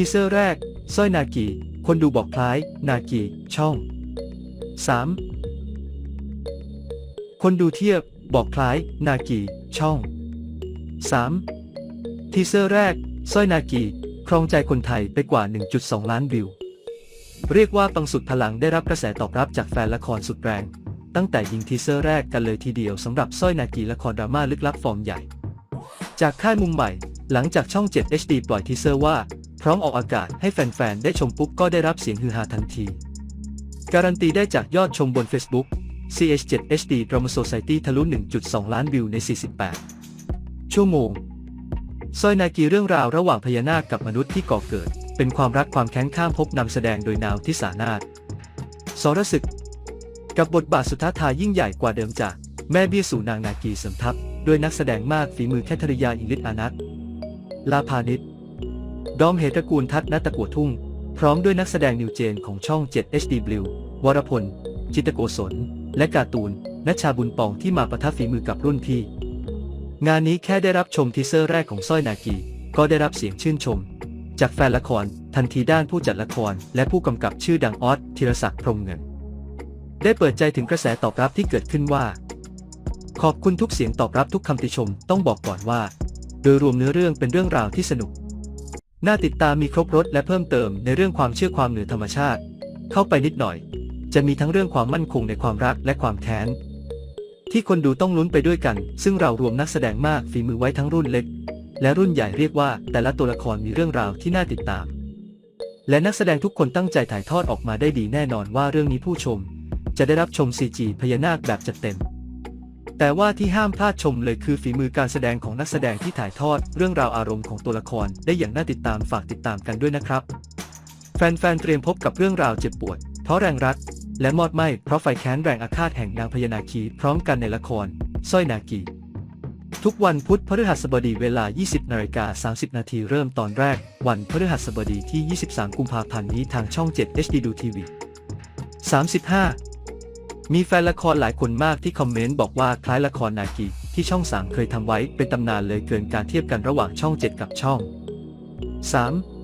ทีเซอร์แรกสร้อยนากีคนดูบอกคล้าย นากีช่อง 3. คนดูเทียบบอกคล้าย นากีช่อง 3. ทีเซอร์แรกสร้อยนากีครองใจคนไทยไปกว่า 1.2 ล้านวิว เรียกว่าปังสุดพลังได้รับกระแสตอบรับจากแฟนละครสุดแรง ตั้งแต่ยิงทีเซอร์แรกกันเลยทีเดียวสำหรับสร้อยนากีละครดราม่าลึกลับฟอร์มใหญ่ จากค่ายมุมใหม่ หลังจากช่อง 7 HD ปล่อยทีเซอร์ว่า พร้อมออกอากาศให้แฟน ๆ ได้ชมปุ๊บก็ได้รับเสียงฮือฮาทันที การันตีได้จากยอดชมบน Facebook CH7 HD Drama Society ทะลุ 1.2 ล้านวิวใน 48 ชั่วโมงสร้อยนากีเรื่องราวระหว่างพญานาคกับมนุษย์ที่ก่อเกิด เป็นความรักความแค้นข้ามภพนำแสดงโดยนาวทิสานาถสรศึก กับบทบาทสุดท้าทายยิ่งใหญ่กว่าเดิมจาก แม่เบี้ยสู่นางนากีเสริมทัพด้วยนักแสดงมากฝีมือแคทริยาอิงลิศอานัท ลาพานิชดอมเหตระกูลทัศนตะกัวทุ่ง พร้อมด้วยนักแสดงนิวเจนของช่อง 7 HD Blue วรพล จิตโกศล และการ์ตูนนัชชาบุญปองที่มาประทับฝีมือกับรุ่นพี่ งานนี้แค่ได้รับชมทีเซอร์แรกของสร้อยนากีก็ได้รับเสียงชื่นชม จากแฟนละครทันทีด้านผู้จัดละคร และผู้กำกับชื่อดังออสธีรศักดิ์พรมเงิน ได้เปิดใจถึงกระแสตอบรับที่เกิดขึ้นว่า ขอบคุณทุกเสียงตอบรับทุกคำติชมต้องบอกก่อนว่า ดยรวมเนื้อเรื่องเป็นเรื่องราวที่สนุก น่าติดตามมีครบรถและเพิ่มเติมในเรื่องความเชื่อความเหนือธรรมชาติ เข้าไปนิดหน่อย จะมีทั้งเรื่องความมั่นคงในความรักและความแค้น ที่คนดูต้องลุ้นไปด้วยกัน ซึ่งเรารวมนักแสดงมากฝีมือไว้ทั้งรุ่นเล็ก และรุ่นใหญ่เรียกว่า แต่ละตัวละครมีเรื่องราวที่น่าติดตาม และนักแสดงทุกคนตั้งใจถ่ายทอดออกมาได้ดีแน่นอนว่าเรื่องนี้ผู้ชม จะได้รับชม CG พญานาคแบบจัดเต็ม แต่ว่าที่ห้ามพลาดชมเลยคือฝีมือการแสดงของนักแสดงที่ถ่ายทอดเรื่องราวอารมณ์ของตัวละครได้อย่างน่าติดตามฝากติดตามกันด้วยนะครับ แฟนๆเตรียมพบกับเรื่องราวเจ็บปวดเพราะแรงรักและมอดไหม้เพราะไฟแค้นแรงอาฆาตแห่งนางพญานาคีพร้อมกันในละครสร้อยนากีทุกวันพุธพฤหัสบดีเวลา 20นาฬิกา30 นาทีเริ่มตอนแรก วันพฤหัสบดีที่ 23 กุมภาพันธ์นี้ทางช่อง 7 HD ดูทีวี35 มีแฟนละครหลายคนมากที่คอมเมนต์บอกว่าคล้ายละครนากีที่ช่องสามเคยทำไว้เป็นตำนานเลยเกินการเทียบกันระหว่างช่อง 7 กับช่อง 3